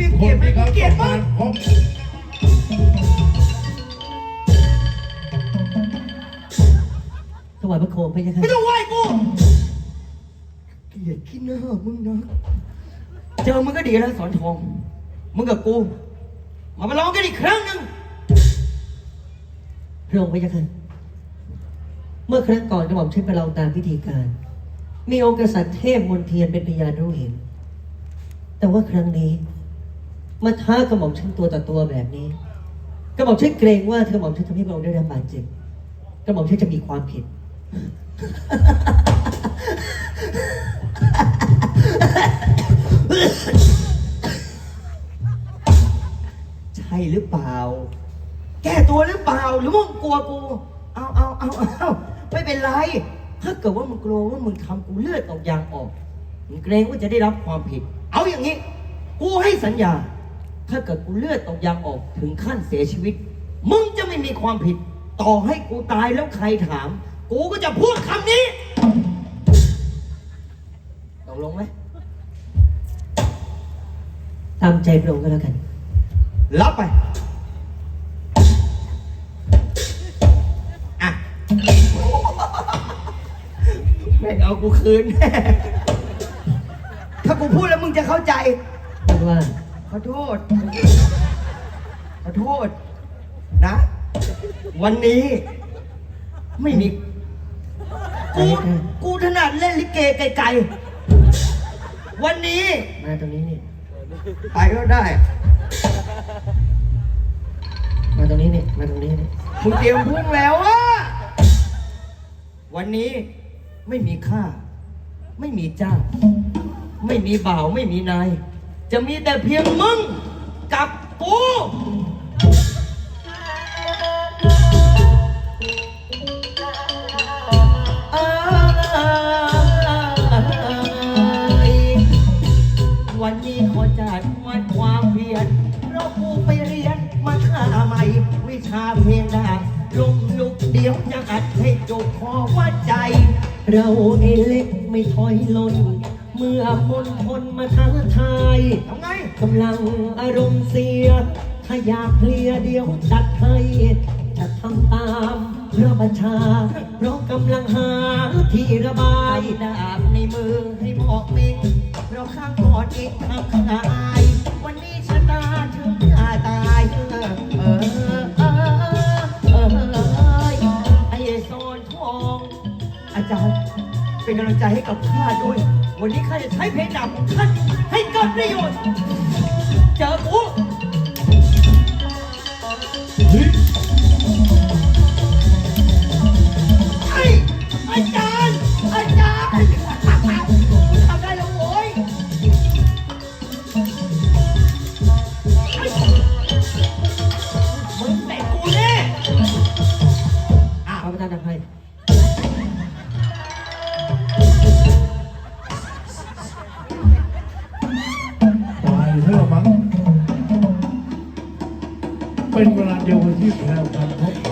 มีเกลียดไหมที่เกลียดต้อมั้งงการพบถวายพระโคมพระยาค่ะไม่ต้องไหว้กูเกลียดขี้หน้ามึงนะเจอมึงก็ดีแล้วสอนทองมึงกับกูมาประลองกันอีกครั้งหนึ่งพระองค์พระยาค่ะเมื่อครั้งก่อนกระหม่อมเช่นไปลองตามพิธีการ มีองค์กษัตริย์เทพมนเทียนเป็นพยานรู้เห็น แต่ว่าครั้งนี้ มาท้ากระหม่อมช่นตัวต่อตัวแบบนี้ กระหม่อมเช่นเกรงว่าถ้ากระหม่อมเช่นทำให้พระองค์ได้รับบาดเจ็บกระหม่อมเช่นจะมีความผิด ใช่หรือเปล่า แก้ตัวหรือเปล่า หรือมึงกลัวกู เอาเอาเอาเอาไม่เป็นไร ถ้าเกิดว่ามึงกลัวว่ามึงทำกูเลือดออกยางออกมึงเกรงว่าจะได้รับความผิด เอาอย่างนี้ กูให้สัญญา ถ้าเกิดกูเลือดออกยางออกถึงขั้นเสียชีวิต มึงจะไม่มีความผิด ต่อให้กูตายแล้วใครถาม กูก็จะพูดคำนี้ตกลงไหมตามใจพระองค์ก็แล้วกัน รับไป อะ แม่งเอากูคืน ถ้ากูพูดแล้วมึงจะเข้าใจพูดว่า ขอโทษ ขอโทษ นะ วันนี้ ไม่มีกูกูถนัดเล่นลิเกไกลๆ วันนี้ มาตรงนี้นี่ ไปก็ได้ มาตรงนี้นี่ มาตรงนี้นี่มึงเตรียมพุ่งแล้วอะวันนี้ไม่มีข้า ไม่มีเจ้า ไม่มีบ่าว ไม่มีนาย จะมีแต่เพียงมึงกับกู เอยวันนี้ขอจัดวัดความเพียรเพราะกูไปเรียนมาท่าใหม่วิชาเพลงดาบลุกลุกเดี๋ยวจะอัดให้จบคอว่าใจ เราไอเล็กไม่ถอยล่นเมื่อมนทนมาท้าทาย ทำไง กำลังอารมณ์เสีย ถ้าอยากเคลียร์เดียวจัดให้จะทำตามพระบัญชา เพราะกำลังหาที่ระบาไอ้ย ดาบในมือให้บอกมิงเราข้างกอนเองทำขายวันนี้ชะตาถึงอาตายเออเออเออเออเออไอ้โซนทองอาจารย์ เป็นกำลังใจให้กับข้าด้วย วันนี้ข้าจะใช้เพลงดาบของท่านให้เกิดประโยชน์ เจอกู เป็นเวลาเดียวกันที่แพรวพันพ